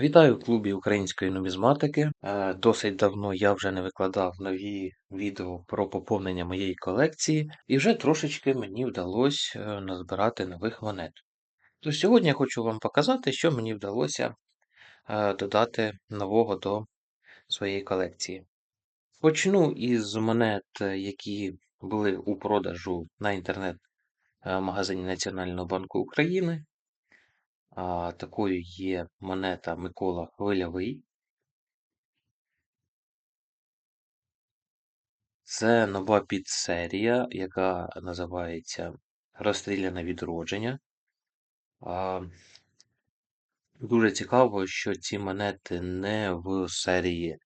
Вітаю в клубі української нумізматики. Е, Досить давно я вже не викладав нові відео про поповнення моєї колекції, і вже трошечки мені вдалося е, назбирати нових монет. То сьогодні я хочу вам показати, що мені вдалося е, додати нового до своєї колекції. Почну із монет, які були у продажу на інтернет-магазині Національного банку України. А, Такою є монета Микола Хвильовий. Це нова підсерія, яка називається Розстріляне відродження. А, Дуже цікаво, що ці монети не в серії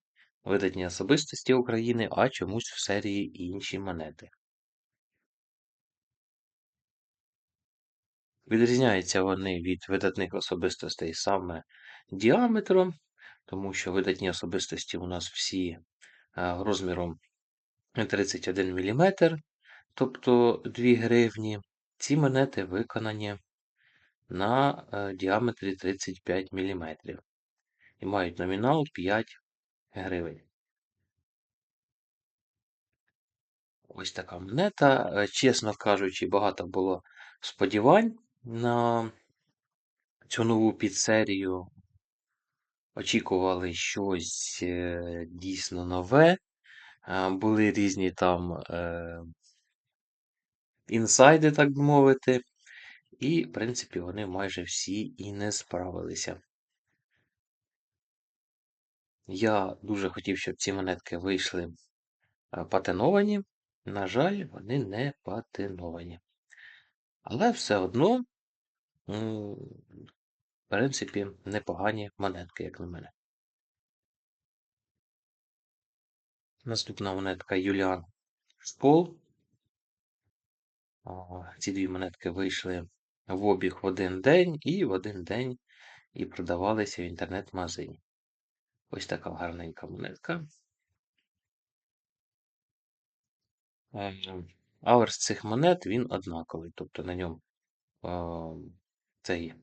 Видатні особистості України, а чомусь в серії інші монети. Відрізняються вони від видатних особистостей саме діаметром, тому що видатні особистості у нас всі розміром 31 мм, тобто 2 гривні. Ці монети виконані на діаметрі 35 мм і мають номінал 5 гривень. Ось така монета. Чесно кажучи, багато було сподівань на цю нову підсерію. Очікували щось е, дійсно нове. Були різні там е, інсайди, так би мовити. І, в принципі, вони майже всі і не справилися. Я дуже хотів, щоб ці монетки вийшли патеновані. На жаль, вони не патеновані. Але все одно, в принципі, непогані монетки, як на мене. Наступна монетка Юліан Шпол. Ці дві монетки вийшли в обіг в один день і в один день і продавалися в інтернет-магазині. Ось така гарненька монетка. Ем, аверс цих монет він однаковий. Тобто на ньому цей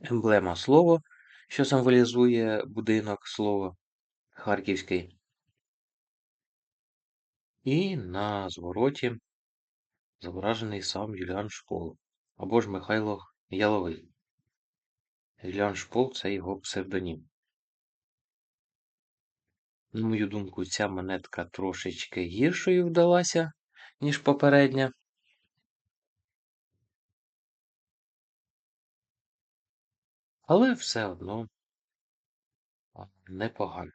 емблема слово, що символізує будинок слово Харківський. І на звороті зображений сам Юліан Шпол або ж Михайло Яловий. Юліан Шпол це його псевдонім. На мою думку, ця монетка трошечки гіршою вдалася, ніж попередня. Але все одно непогано.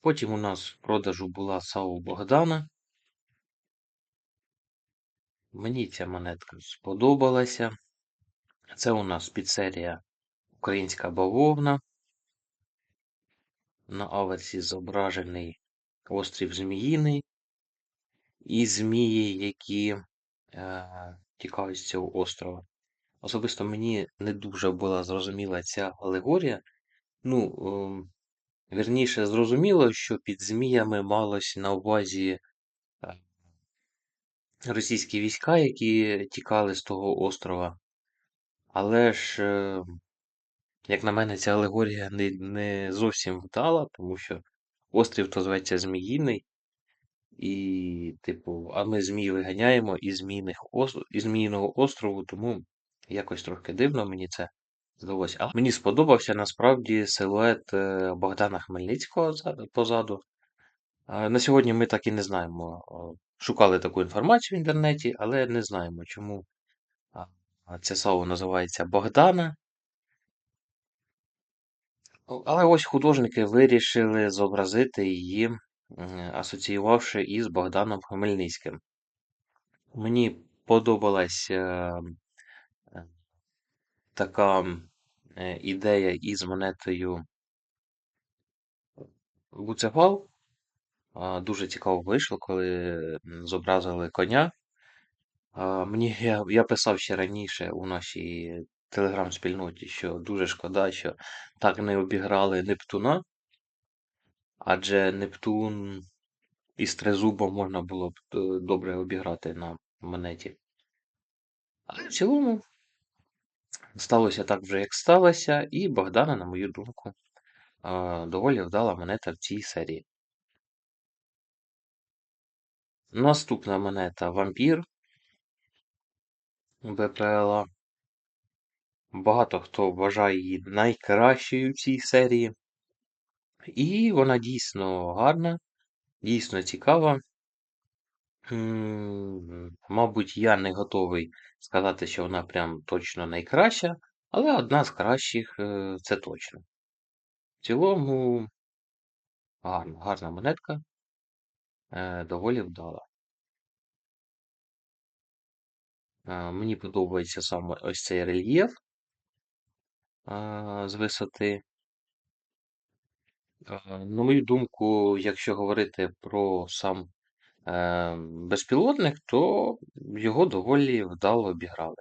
Потім у нас в продажу була САУ Богдана. Мені ця монетка сподобалася. Це у нас підсерія Українська бавовна. На аверсі зображений острів Зміїний і змії, які е, тікають з цього острова. Особисто мені не дуже була зрозуміла ця алегорія. Ну, е, Вірніше, зрозуміло, що під зміями малось на увазі е, російські війська, які тікали з того острова. Але ж, е, як на мене, ця алегорія не не зовсім вдала, тому що острів то зветься Зміїний. І, типу, а ми Змій виганяємо із Змійного острову, тому якось трохи дивно мені це здалося. Але мені сподобався насправді силует е, Богдана Хмельницького позаду. На сьогодні ми так і не знаємо. Шукали таку інформацію в інтернеті, але не знаємо, чому це слово називається Богдана. Але ось художники вирішили зобразити її, асоціювавши із Богданом Хмельницьким. Мені подобалась е, така е, ідея із монетою Буцефал. Дуже цікаво вийшло, коли зобразили коня. Мені я, я писав ще раніше у нашій телеграм-спільноті, що дуже шкода, що так не обіграли Нептуна, адже Нептун із трезубом можна було б е, добре обіграти на монеті. Але в цілому Сталося так вже, як сталося, і Богдана, на мою думку, е, доволі вдала монета в цій серії. Наступна монета Вампір БПЛА. Багато хто вважає її найкращою в цій серії. І вона дійсно гарна, дійсно цікава. Мабуть, я не готовий сказати, що вона прям точно найкраща, але одна з кращих е, це точно. В цілому гарна, гарна монетка, е, доволі вдала. Е, Мені подобається саме ось цей рельєф з висоти. Е, На мою думку, якщо говорити про сам е, безпілотник, то його доволі вдало обіграли.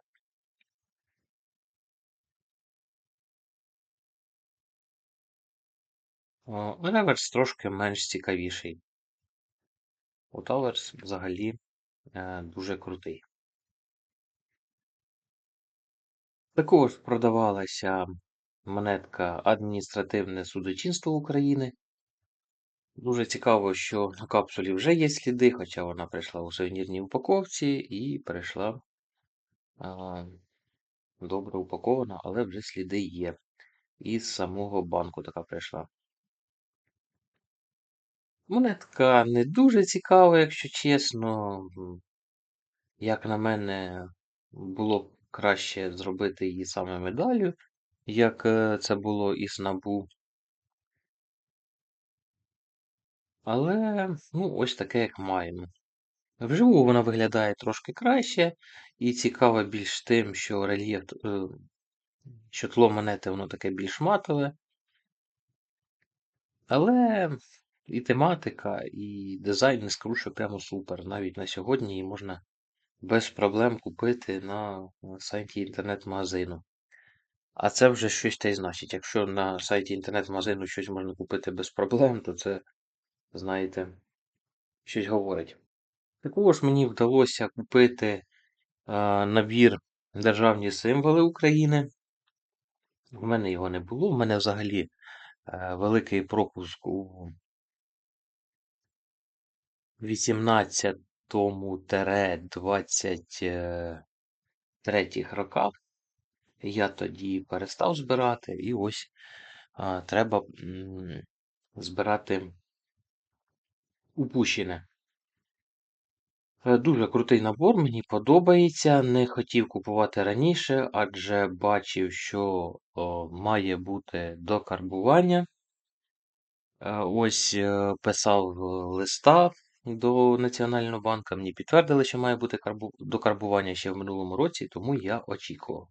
Е, Реверс трошки менш цікавіший. У Таверс взагалі е, дуже крутий. Також продавалася монетка Адміністративне судочинство України. Дуже цікаво, що на капсулі вже є сліди, хоча вона прийшла у сувенірній упаковці і прийшла а, добре упакована, але вже сліди є. Із самого банку така прийшла. Монетка не дуже цікава, якщо чесно. Як на мене, було б краще зробити її саме медаллю, як е, це було із набу. Але, ну, ось таке, як маємо. Вживу вона виглядає трошки краще і цікава більш тим, що рельєф, е, що тло монети воно таке більш матове. Але і тематика, і дизайн не скажу, прямо супер. Навіть на сьогодні її можна без проблем купити на сайті інтернет-магазину. А це вже щось те й значить. Якщо на сайті інтернет-магазину щось можна купити без проблем, то це, знаєте, щось говорить. Також мені вдалося купити а, набір Державні символи України. У мене його не було. У мене взагалі а, великий пропуск у 18-23 роках. Я тоді перестав збирати, і ось а, треба м, збирати упущене. Е, Дуже крутий набор, мені подобається. Не хотів купувати раніше, адже бачив, що о, має бути докарбування. Е, Ось е, писав листа до Національного банку. Мені підтвердили, що має бути карбу... докарбування ще в минулому році, тому я очікував.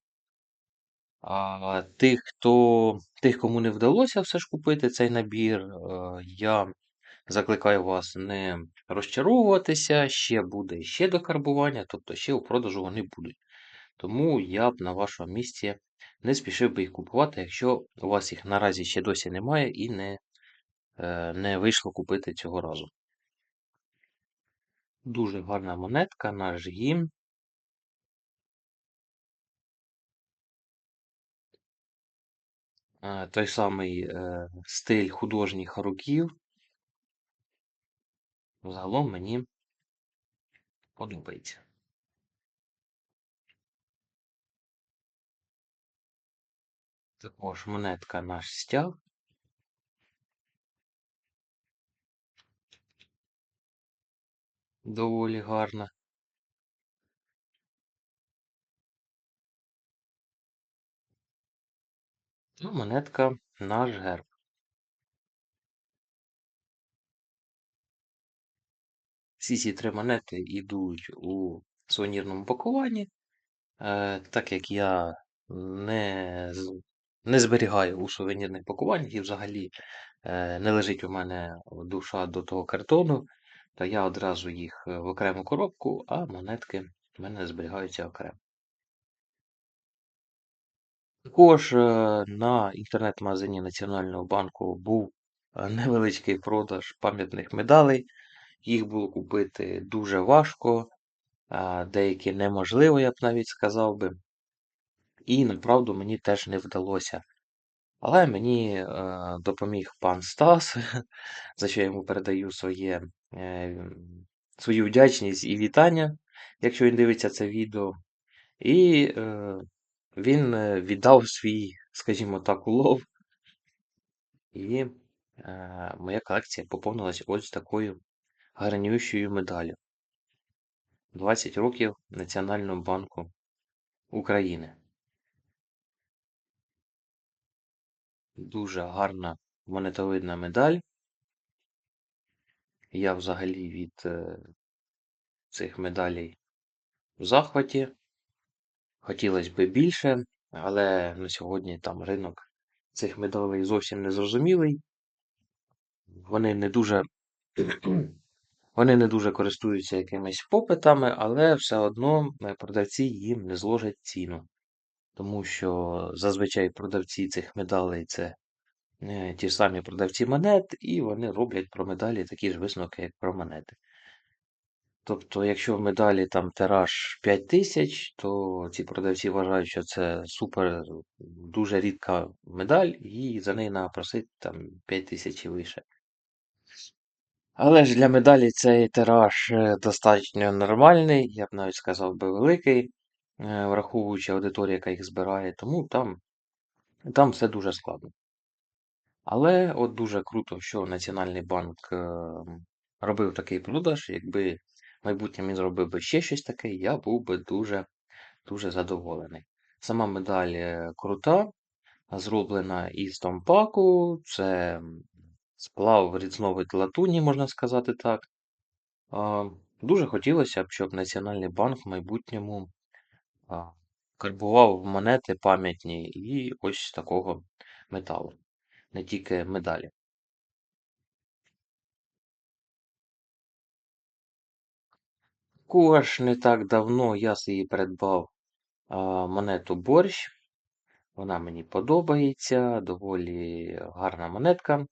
А тих, хто, тих, кому не вдалося все ж купити цей набір, е, я закликаю вас не розчаровуватися, ще буде ще до карбування, тобто ще у продажу вони будуть. Тому я б на вашому місці не спішив би їх купувати, якщо у вас їх наразі ще досі немає і не, е, не вийшло купити цього разу. Дуже гарна монетка, наш гімн. Той самий е, стиль художніх років. Загалом мені подобається. Також монетка наш стяг. Доволі гарна. Ну, монетка наш герб. Всі ці три монети йдуть у сувенірному пакуванні. Е, так як я не не зберігаю у сувенірних пакуваннях і взагалі е, не лежить у мене душа до того картону, то я одразу їх в окрему коробку, а монетки в мене зберігаються окремо. Також е, на інтернет-магазині Національного банку був е, невеличкий продаж пам'ятних медалей. Їх було купити дуже важко, деякі неможливо, я б навіть сказав би. І направду мені теж не вдалося. Але мені е, допоміг пан Стас, за що я йому передаю своє, е, свою вдячність і вітання, якщо він дивиться це відео. І е, він е, віддав свій, скажімо так, улов. І е, моя колекція поповнилась ось такою гарнющою медаллю. 20 років Національного банку України. Дуже гарна монетовидна медаль. Я взагалі від е, цих медалей в захваті. Хотілося б більше, але на сьогодні там ринок цих медалей зовсім не зрозумілий. Вони не дуже вони не дуже користуються якимись попитами, але все одно е, продавці їм не зложать ціну. Тому що зазвичай продавці цих медалей це е, ті ж самі продавці монет, і вони роблять про медалі такі ж висновки, як про монети. Тобто, якщо в медалі там тираж 5 тисяч, то ці продавці вважають, що це супер дуже рідка медаль, і за неї треба просити там 5 тисяч і вище. Але ж для медалі цей тираж е, достатньо нормальний, я б навіть сказав би великий, е, враховуючи аудиторію, яка їх збирає, тому там, там все дуже складно. Але от дуже круто, що Національний банк е, робив такий продаж. Якби майбутньому він зробив би ще щось таке, я був би дуже дуже задоволений. Сама медаль е, крута, зроблена із томпаку, це сплав різновид латуні, можна сказати так. Дуже хотілося б, щоб Національний банк в майбутньому карбував монети пам'ятні і ось такого металу, не тільки медалі. Також не так давно я собі придбав монету борщ. Вона мені подобається, доволі гарна монетка.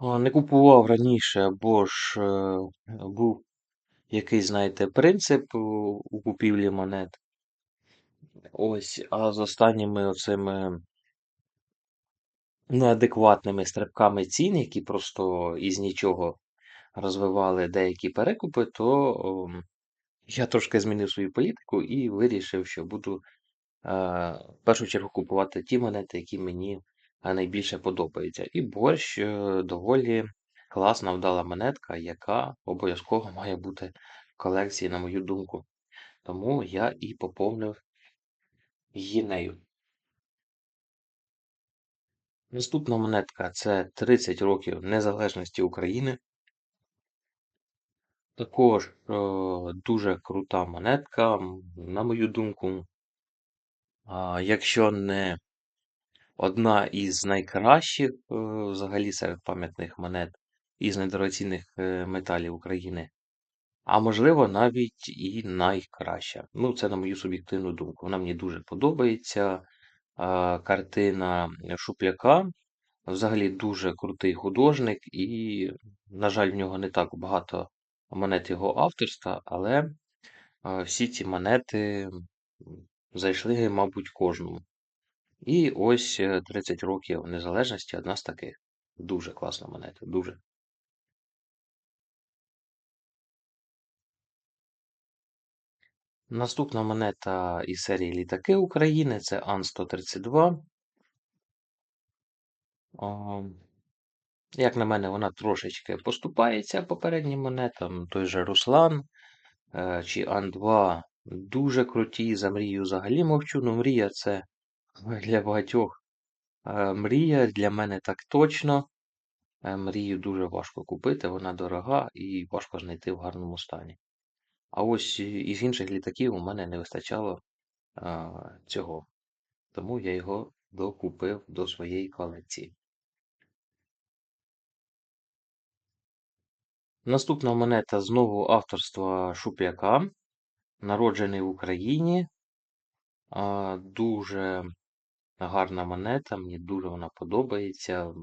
Не купував раніше, бо ж е, був якийсь, знаєте, принцип у купівлі монет. Ось, а з останніми оцими неадекватними стрибками цін, які просто із нічого розвивали деякі перекупи, то я трошки змінив свою політику і вирішив, що буду в першу чергу купувати ті монети, які мені найбільше подобаються. І борщ е, доволі класна вдала монетка, яка обов'язково має бути в колекції, на мою думку. Тому я і поповнив її нею. Наступна монетка це 30 років Незалежності України. Також е, дуже крута монетка, на мою думку. А, Якщо не одна із найкращих е, взагалі серед пам'ятних монет із недорогоцінних е, металів України, а можливо, навіть і найкраща. Ну, це на мою суб'єктивну думку. Вона мені дуже подобається. Картина Шупляка. Взагалі дуже крутий художник, і, на жаль, в нього не так багато монет його авторства, але всі ці монети зайшли, мабуть, кожному. І ось 30 е, років незалежності одна з таких. Дуже класна монета, дуже. Наступна монета із серії Літаки України це Ан-132. Як на мене, вона трошечки поступається попереднім монетам. Той же Руслан е, чи Ан-2 дуже круті. За мрію взагалі мовчу. Ну, мрія це для багатьох е, мрія, для мене так точно. Е, мрію дуже важко купити, вона дорога і важко знайти в гарному стані. А ось із інших літаків у мене не вистачало цього. Тому я його докупив до своєї колекції. Наступна монета знову авторства Шуп'яка. Народжений в Україні. Дуже гарна монета, мені дуже вона подобається.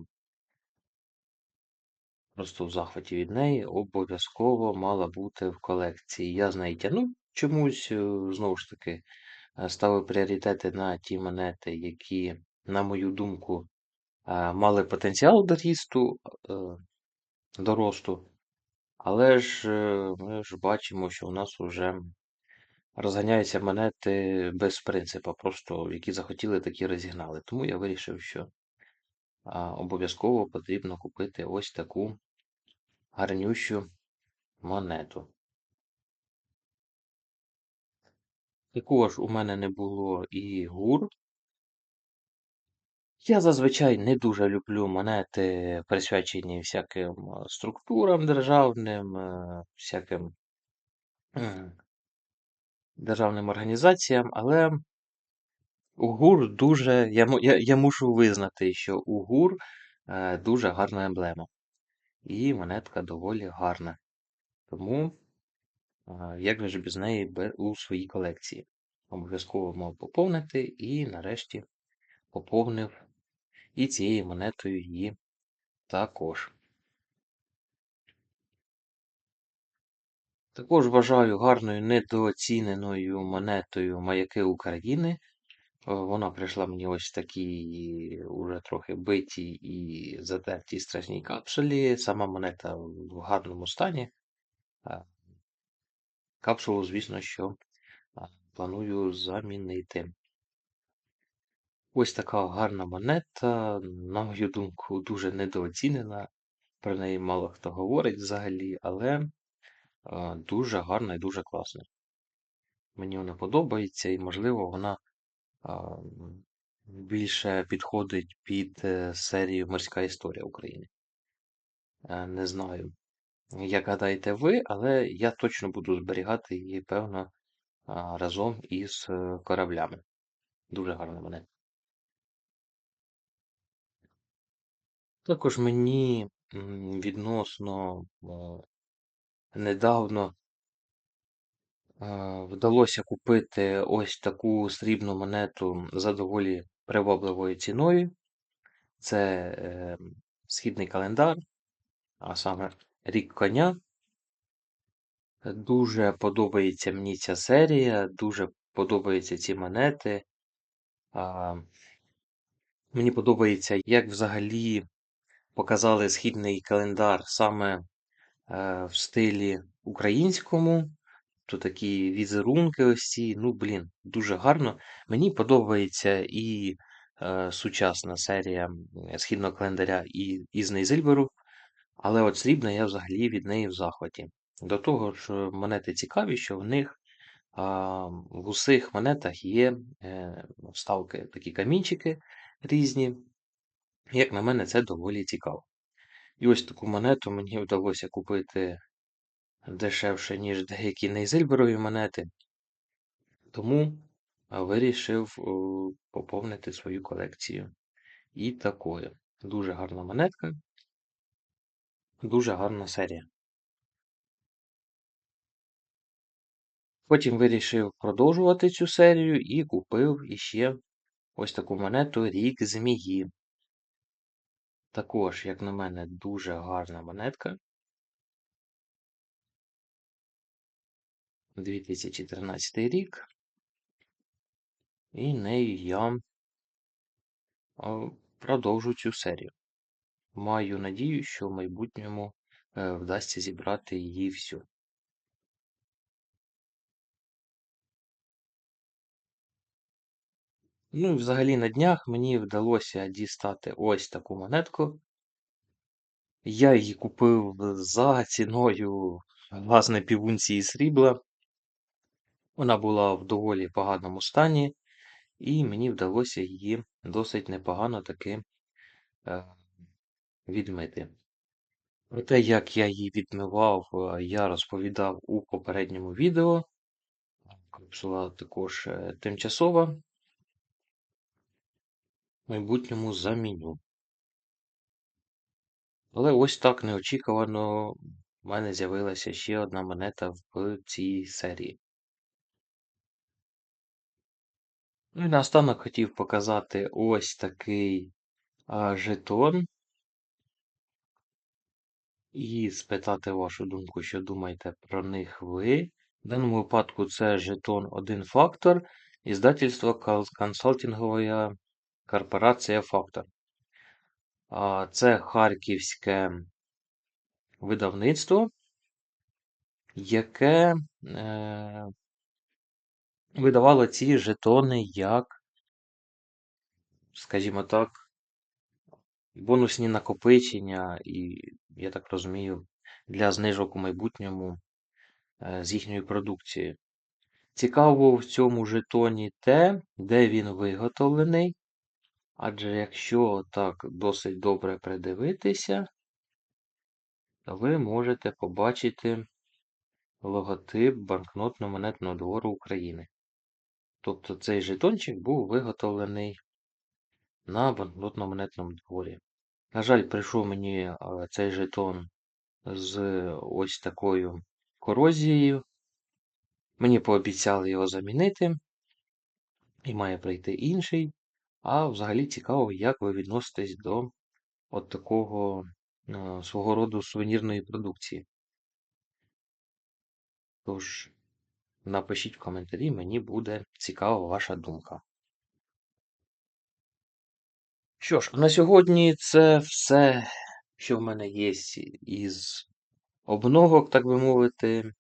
Просто в захваті від неї обов'язково мала бути в колекції. Я з неї тягну, чомусь, е, знову ж таки, е, ставив пріоритети на ті монети, які, на мою думку, е, мали потенціал до рісту, е, до росту. Але ж е, ми ж бачимо, що у нас вже розганяються монети без принципу, просто які захотіли, такі розігнали. Тому я вирішив, що обов'язково потрібно купити ось таку гарнющу монету. Також у мене не було і гур. Я зазвичай не дуже люблю монети, присвячені всяким структурам державним, е, всяким державним організаціям, але у ГУР дуже. Я, я, я мушу визнати, що у ГУР е, дуже гарна емблема. І монетка доволі гарна. Тому, е, як же без неї у своїй колекції? Обов'язково мав поповнити і нарешті поповнив і цією монетою її також. Також вважаю гарною недооціненою монетою Маяки України. Е, Вона прийшла мені ось такій уже трохи битій і затертій страшній капсулі. Сама монета в гарному стані. Е, Капсулу, звісно, що е, планую замінити. Ось така гарна монета, на мою думку, дуже недооцінена. Про неї мало хто говорить взагалі, але дуже гарна і дуже класна. Мені вона подобається, і, можливо, вона більше підходить під е, серію Морська історія України. Е, Не знаю, як гадаєте ви, але я точно буду зберігати її, певно, разом із е, кораблями. Дуже гарна монета. Також мені відносно недавно вдалося купити ось таку срібну монету за доволі привабливою ціною. Це е, східний календар, а саме рік коня. Дуже подобається мені ця серія, дуже подобаються ці монети. Мені подобається, як взагалі показали східний календар саме е, в стилі українському. То такі візерунки ось ці. Ну, блін, дуже гарно. Мені подобається і е, сучасна серія східного календаря і із Нейзильберу. Але от срібна я взагалі від неї в захваті. До того ж, монети цікаві, що в них а, в усіх монетах є е, вставки, такі камінчики різні. Як на мене, це доволі цікаво. І ось таку монету мені вдалося купити дешевше, ніж деякі нейзильберові монети. Тому вирішив поповнити свою колекцію. І такою. Дуже гарна монетка, дуже гарна серія. Потім вирішив продовжувати цю серію і купив іще ось таку монету Рік Змії. Також, як на мене, дуже гарна монетка. 2013 рік. І нею я продовжу цю серію. Маю надію, що в майбутньому е, вдасться зібрати її всю. Ну і взагалі на днях мені вдалося дістати ось таку монетку. Я її купив за ціною, власне, півунції срібла. Вона була в доволі поганому стані, і мені вдалося її досить непогано таки е, відмити. Про те, як я її відмивав, е, я розповідав у попередньому відео. Капсула також е, тимчасова. Майбутньому заміню. Але ось так неочікувано в мене з'явилася ще одна монета в цій серії. Ну і наостанок хотів показати ось такий а, жетон і спитати вашу думку, що думаєте про них ви. В даному випадку це жетон один фактор, іздательство консалтингова корпорація Фактор. Це харківське видавництво, яке е, видавало ці жетони як, скажімо так, бонусні накопичення, і, я так розумію, для знижок у майбутньому е, з їхньої продукції. Цікаво в цьому жетоні те, де він виготовлений. Адже якщо так досить добре придивитися, то ви можете побачити логотип банкнотно-монетного двору України. Тобто цей жетончик був виготовлений на банкнотно-монетному дворі. На жаль, прийшов мені цей жетон з ось такою корозією. Мені пообіцяли його замінити, і має прийти інший. А взагалі цікаво, як ви відноситесь до от такого е, свого роду сувенірної продукції. Тож, напишіть в коментарі, мені буде цікава ваша думка. Що ж, на сьогодні це все, що в мене є із обновок, так би мовити.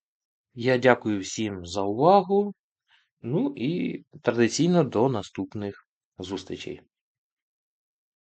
Я дякую всім за увагу. Ну і традиційно до наступних зустрічей.